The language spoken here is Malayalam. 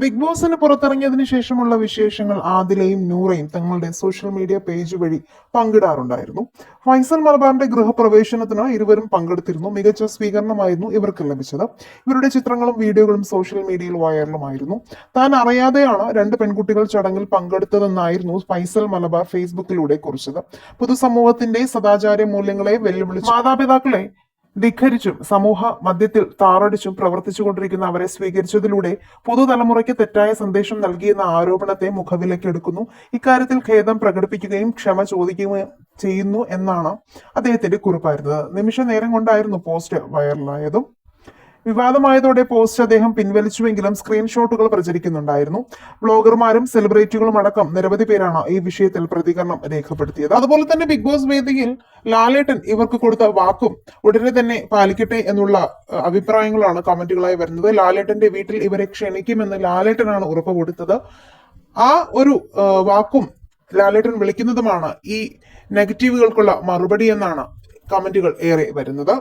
ബിഗ് ബോസിന് പുറത്തിറങ്ങിയതിനു ശേഷമുള്ള വിശേഷങ്ങൾ ആദിലയും നൂറയും തങ്ങളുടെ സോഷ്യൽ മീഡിയ പേജ് വഴി പങ്കിടാറുണ്ടായിരുന്നു. ഫൈസൽ മലബാറിന്റെ ഗൃഹപ്രവേശനത്തിന് ഇരുവരും പങ്കെടുത്തിരുന്നു. മികച്ച സ്വീകരണമായിരുന്നു ഇവർക്ക് ലഭിച്ചത്. ഇവരുടെ ചിത്രങ്ങളും വീഡിയോകളും സോഷ്യൽ മീഡിയയിൽ വൈറലുമായിരുന്നു. താൻ അറിയാതെയാണ് രണ്ട് പെൺകുട്ടികൾ ചടങ്ങിൽ പങ്കെടുത്തതെന്നായിരുന്നു ഫൈസൽ മലബാർ ഫേസ്ബുക്കിലൂടെ കുറിച്ചത്. പൊതുസമൂഹത്തിന്റെ സദാചാര മൂല്യങ്ങളെ വെല്ലുവിളിച്ചു മാതാപിതാക്കളെ ധിഖരിച്ചും സമൂഹ മധ്യത്തിൽ താറടിച്ചും പ്രവർത്തിച്ചുകൊണ്ടിരിക്കുന്ന അവരെ സ്വീകരിച്ചതിലൂടെ പുതുതലമുറയ്ക്ക് തെറ്റായ സന്ദേശം നൽകിയെന്ന ആരോപണത്തെ മുഖവിലക്കെടുക്കുന്നു ഇക്കാര്യത്തിൽ ഖേദം പ്രകടിപ്പിക്കുകയും ക്ഷമ ചോദിക്കുകയും ചെയ്യുന്നു എന്നാണ് അദ്ദേഹത്തിന്റെ കുറിപ്പായിരുന്നത്. നിമിഷ നേരം കൊണ്ടായിരുന്നു പോസ്റ്റ് വൈറലായതും വിവാദമായതോടെ പോസ്റ്റ് അദ്ദേഹം പിൻവലിച്ചുവെങ്കിലും സ്ക്രീൻഷോട്ടുകൾ പ്രചരിക്കുന്നുണ്ടായിരുന്നു. ബ്ലോഗർമാരും സെലിബ്രിറ്റികളും അടക്കം നിരവധി പേരാണ് ഈ വിഷയത്തിൽ പ്രതികരണം രേഖപ്പെടുത്തിയത്. അതുപോലെ തന്നെ ബിഗ് ബോസ് വേദിയിൽ ലാലേട്ടൻ ഇവർക്ക് കൊടുത്ത വാക്കും ഉടനെ തന്നെ പാലിക്കട്ടെ എന്നുള്ള അഭിപ്രായങ്ങളാണ് കമന്റുകളായി വരുന്നത്. ലാലേട്ടന്റെ വീട്ടിൽ ഇവരെ ക്ഷണിക്കുമെന്ന് ലാലേട്ടനാണ് ഉറപ്പ് കൊടുത്തത്. ആ ഒരു വാക്കും ലാലേട്ടൻ വിളിക്കുന്നതുമാണ് ഈ നെഗറ്റീവുകൾക്കുള്ള മറുപടി എന്നാണ് കമന്റുകൾ ഏറെ വരുന്നത്.